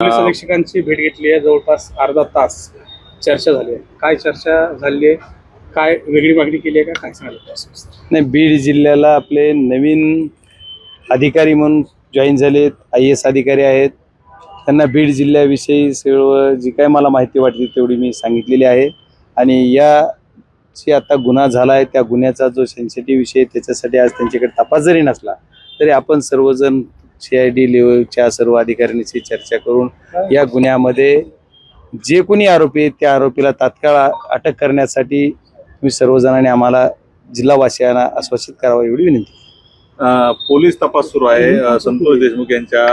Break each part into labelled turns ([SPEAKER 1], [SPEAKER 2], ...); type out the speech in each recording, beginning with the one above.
[SPEAKER 1] Police अधीक्षकांची भेट घेतली आहे. जवळपास अर्धा तास चर्चा झाली आहे. काय चर्चा झाली आहे? काय वेगळी मागणी केली आहे का? काय सांगायला
[SPEAKER 2] नाही बीड जिल्ह्याला आपले नवीन अधिकारी म्हणून जॉईन झालेत आय एस अधिकारी आहेत. त्यांना बीड जिल्ह्याविषयी सर्व जी काय मला माहिती वाटली तेवढी मी सांगितलेली आहे. आणि या जे आता गुन्हा झाला आहे. त्या गुन्ह्याचा जो सेन्सिटिव्ह विषय आहे, त्याच्यासाठी आज त्यांच्याकडे तपास जरी नसला तरी आपण सर्वजण सी आय डी लेवलच्या सर्व अधिकाऱ्यांशी चर्चा करून या गुन्ह्यामध्ये जे कोणी आरोपी आहेत त्या आरोपीला तात्काळ अटक करण्यासाठी तुम्ही सर्वजणांनी आम्हाला जिल्हावासियांना आश्वासित करावं एवढी विनंती.
[SPEAKER 3] पोलीस तपास सुरू आहे. संतोष देशमुख यांच्या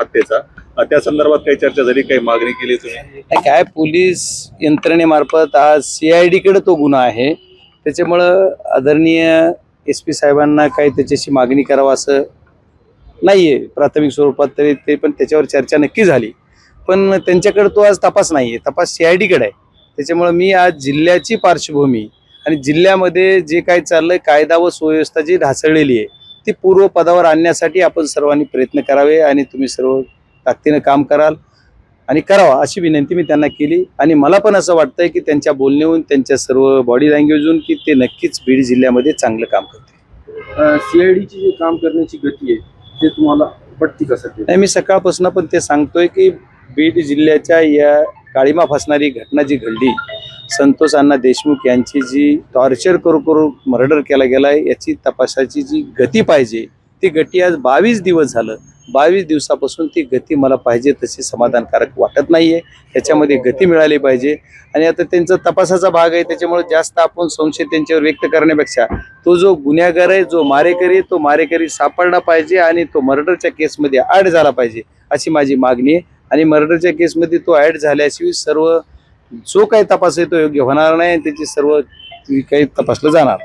[SPEAKER 3] हत्येचा. त्या संदर्भात काही चर्चा झाली काही मागणी केली तुम्ही?
[SPEAKER 2] काय पोलीस यंत्रणेमार्फत आज सी आय डीकडे तो गुन्हा आहे. त्याच्यामुळं आदरणीय एस पी साहेबांना काही त्याच्याशी मागणी करावं असं नाही आहे प्राथमिक स्वरूपात तरी ते पण त्याच्यावर चर्चा नक्की झाली. पण त्यांच्याकडे तो आज तपास नाही आहे तपास सी आय डीकडे आहे. त्याच्यामुळं मी आज जिल्ह्याची पार्श्वभूमी आणि जिल्ह्यामध्ये जे काय चाललंय कायदा व सुव्यवस्था जी ढासळलेली आहे ती पूर्वपदावर आणण्यासाठी आपण सर्वांनी प्रयत्न करावे आणि तुम्ही सर्व ताकदीनं काम कराल आणि करावा अशी विनंती मी त्यांना केली. आणि मला पण असं वाटतंय की त्यांच्या बोलण्याहून त्यांच्या सर्व बॉडी लँग्वेजहून की ते नक्कीच बीड जिल्ह्यामध्ये चांगलं काम करते
[SPEAKER 4] सीआयडीची जे काम करण्याची गती आहे ते तुम्हाला पटती कसं
[SPEAKER 2] नाही मी सकाळपासून पण ते सांगतोय की बीड जिल्ह्याच्या या काळीमा फसणारी घटना जी घडली संतोष अण्णा देशमुख यांची जी टॉर्चर करू करू मर्डर केला गेलाय याची तपासाची जी गती पाहिजे ती गती आज बावीस दिवस झालं. बावीस दिवसापासून ती गती मला पाहिजे तशी समाधानकारक वाटत नाहीये. त्याच्यामध्ये गती मिळाली पाहिजे. आणि आता त्यांचा तपासाचा भाग आहे त्याच्यामुळे जास्त आपण संशय त्यांच्यावर व्यक्त करण्यापेक्षा तो जो गुन्हेगार आहे जो मारेकरी आहे, तो मारेकरी सापडला पाहिजे आणि तो मर्डरच्या केसमध्ये ऍड झाला पाहिजे अशी माझी मागणी आहे. आणि मर्डरच्या केसमध्ये तो ऍड झाल्याशिवाय सर्व जो काही तपास आहे तो योग्य होणार नाही आणि त्याची सर्व काही तपासलं जाणार.